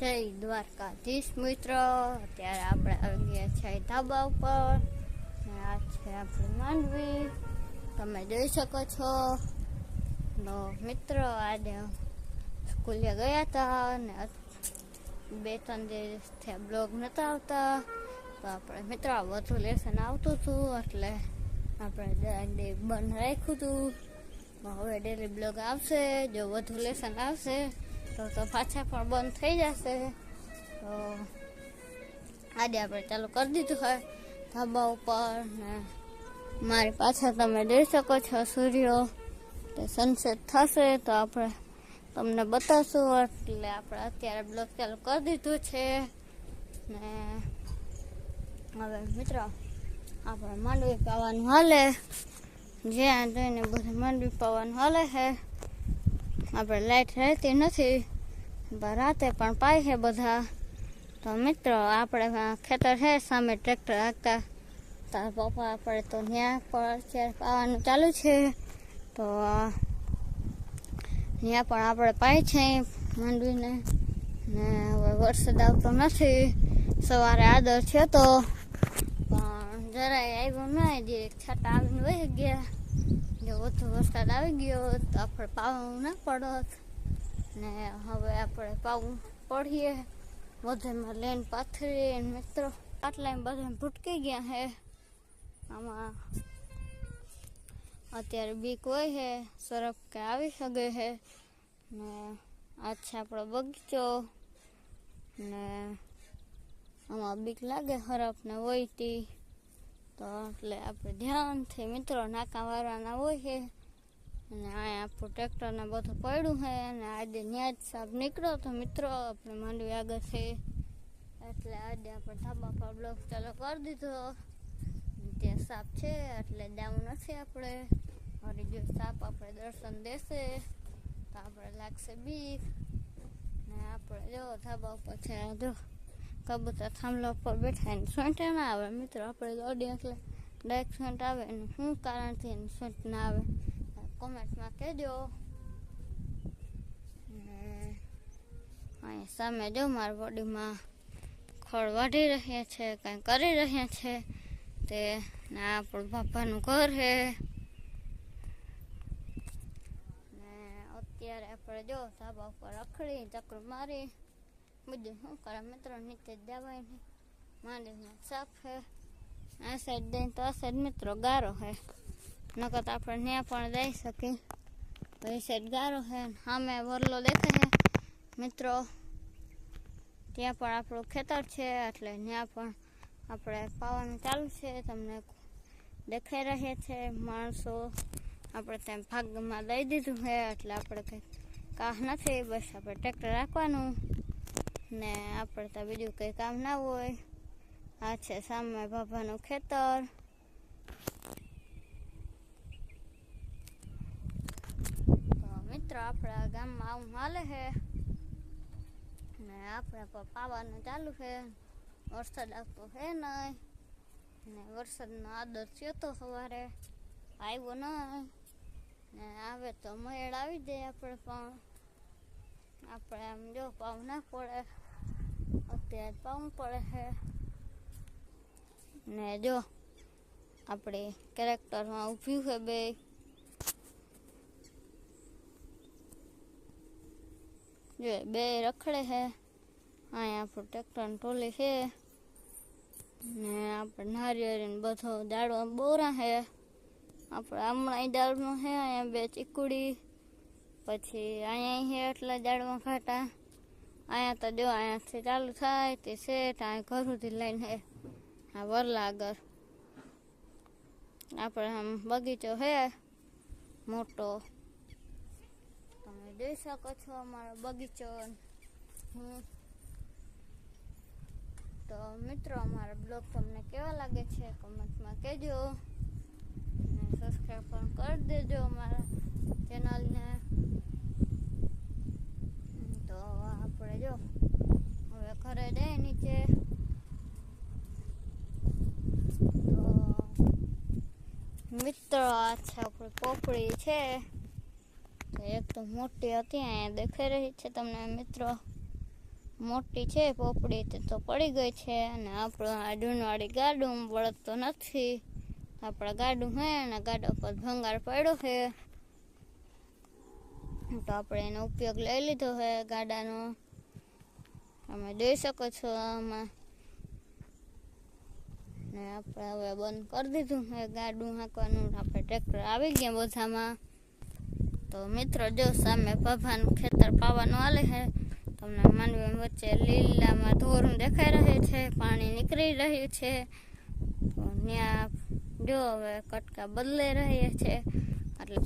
જય દ્વારકાધીશ મિત્રો. અત્યારે આપણે આવી છે ધાબા ઉપર. ને આ છે આપણી માંડવી તમે જોઈ શકો છો. તો મિત્રો આજે સ્કૂલે ગયા હતા ને બે ત્રણ દિવસથી બ્લોગ નહોતા આવતા. તો આપણે મિત્રો વધુ લેસન આવતું હતું એટલે આપણે ડે બંધ રાખ્યું હતું હવે ડેલી બ્લોગ આવશે. જો વધુ લેસન આવશે તો તો પાછા પણ બંધ થઈ જશે. તો આજે આપણે ચાલુ કરી દીધું હોય ધાબા ઉપર ને મારી પાછળ તમે જોઈ શકો છો સૂર્ય. તે સનસેટ થશે તો આપણે તમને બતાવશું. એટલે આપણે અત્યારે બ્લોગ ચાલુ કરી દીધું છે. ને હવે મિત્રો, આપણે માંડવી પાવાનું હાલે. જ્યાં જોઈને બધું માંડવી પાવાનું હાલે છે આપણે લાઈટ રહેતી નથી. રાતે પણ પાય છે બધા. તો મિત્રો, આપણે ખેતર છે, સામે ટ્રેક્ટર હાંકતા તારા પપ્પા આપણે તો ત્યાં પણ અત્યારે પાવાનું ચાલુ છે. તો ત્યાં પણ આપણે પાય છે માંડવીને. ને હવે વરસાદ આવતો નથી. સવારે આદર છે તો. પણ જરાય આવ્યો નહીં જે છાટા આવીને વહી ગયા. જો વધુ વરસાદ આવી ગયો તો આપણે પાવું ના પડત. ને હવે આપણે પાવું પડીએ. બધેમાં લેન પાથરીએ મિત્રો આટલા બધા ભૂટકી ગયા હે. આમાં અત્યારે બીક હોય હે, સરફ કે આવી શકે હે. ને આ છે આપણો બગીચો. ને આમાં બીક લાગે હરફ ને હોય તી તો એટલે આપણે ધ્યાનથી મિત્રો નાકા વાળવાના હોય છે. અને અહીંયા આપણું ટ્રેક્ટરને બધું પડ્યું છે અને આજે ત્યાં જ સાપ નીકળ્યો તો મિત્રો આપણે માંડવી આગળ છે. એટલે આજે આપણે ધાબા પર બ્લોક ચાલુ કરી દીધો. ત્યાં સાપ છે, એટલે જવું નથી આપણે. વળી જો સાપ, આપણે દર્શન દેશે. તો આપણે લાગશે બીક. ને આપણે જો ધાબા ઉપર છે જો. કબૂતર થાંભલા ઉપર બેઠા એને સોંટે ના આવે. મિત્રો, આપણે દોડીએ એટલે ડાયરેક્ટ સોંટ આવે અને શું કારણથી એને સોંટ ના આવે. કોમેન્ટમાં કહેજો. અહીંયા સામે જો મારા બોડીમાં ખોળ વાઢી રહ્યા છે, કંઈ કરી રહ્યા છે, તે ને આપણું બાપાનું ઘર છે ને અત્યારે આપણે જો ધાબા ઉપર રખડી ચક્ર મારી. બધું શું કરે? મિત્રો, નીચે જવાય નહીં માંડીને સાફ છે. આ સાઈડ દઈને તો આ સાઈડ મિત્રો ગારો છે. નકર તો આપણે ત્યાં પણ દઈ શકીએ. એ સાઈડ ગારો છે સામે વરલો દેખાય છે. મિત્રો, ત્યાં પણ આપણું ખેતર છે, એટલે ત્યાં પણ આપણે પાવાનું ચાલુ છે. તમને દેખાઈ રહ્યા છે, માણસો આપણે ત્યાં ભાગમાં દઈ દીધું છે, એટલે આપણે કંઈ કાહ નથી. બસ આપણે ટ્રેક્ટર રાખવાનું. ને આપણે તો બીજું કંઈ કામ ના હોય. આ છે સામે બાબાનું ખેતર. મિત્રો આપણા ગામમાં આવું હાલે છે ને આપણે પણ પાવાનું ચાલુ છે વરસાદ આવતો છે નહીં ને વરસાદનો આદર થયો તો સવારે. આવ્યો નહીં ને આવે તો મેળ આવી જાય આપણે પણ. આપણે આમ જો પાવ ના પડે અત્યારે પાવું પડે છે ને જો આપણે કેરેક્ટરમાં ઊભી છે બે જો બે રખડે છે અહીંયા આપણું ટ્રેક્ટર ટોલી છે ને આપણે નારિયેળ ને બધો દાડો બોરા છે આપણે હમણાં દાળમાં છે અહીંયા બે ચીકુડી પછી અહીંયા છે એટલા દાડમાં ખાતા. અહીંયા તો જો અહીંયાથી ચાલુ થાય તે શેઠ અહીંયા ઘર સુધી લઈને હે, આ વરલા આગળ. આપણે આમ બગીચો છે મોટો. તમે જોઈ શકો છો અમારો બગીચો. હું તો મિત્રો, અમારો બ્લોગ તમને કેવા લાગે છે કમેન્ટમાં કહેજો. અને સબસ્ક્રાઈબ પણ કરી દેજો અમારા ચેનલને તો આપણે જો હવે ઘરે નીચે. મિત્રો, આ છે આપણી પોપડી છે. એક તો મોટી હતી અહીંયા દેખાઈ રહી છે તમને મિત્રો. મોટી છે પોપડી, તે તો પડી ગઈ છે અને આપણું આ ડૂનવાળી ગાડું વળગતો નથી. આપણા ગાડું હે અને ગાડા પર ભંગાર પડ્યો છે તો આપણે એનો ઉપયોગ લઈ લીધો છે ગાડાનો. તમે જોઈ શકો છો આમાં. ને આપણે હવે બંધ કરી દીધું હવે ગાડું હાંકવાનું. આપણે ટ્રેક્ટર આવી ગયા બધામાં. તો મિત્રો જો સામે પભાનું ખેતર પાવાનું હાલે છે. તમને માનવી વચ્ચે લીલામાં ધોરું દેખાઈ રહે છે, પાણી નીકળી રહ્યું છે. તો ત્યાં જો હવે કટકા બદલાઈ રહ્યા છે. એટલે